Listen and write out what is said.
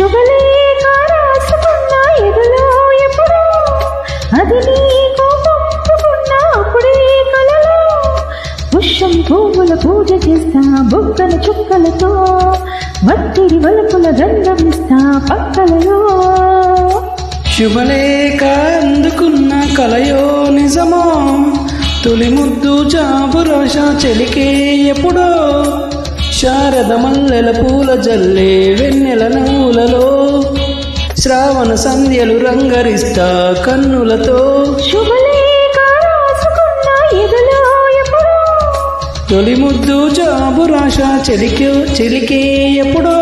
శుభలేఖ రాసుకున్న ఎదులో అది నీకు కలలో. పుష్పం పువ్వుల పూజ చేస్తా బుక్కల చుక్కలతో. మట్టిడి వలుపుల గంధమిస్తా పక్కలలో. శుభలేఖ అందుకున్న కలయో నిజమో. తొలి ముద్దు జాబు రోష చెలికే ఎప్పుడో. శారద మల్లెల పూల జల్లే వెన్నెల నవ్వులలో శ్రావణ సంధ్యలు రంగరిస్తా కన్నులతో. తొలి ముద్దు జాబు చెలికే చెలికే ఎప్పుడో.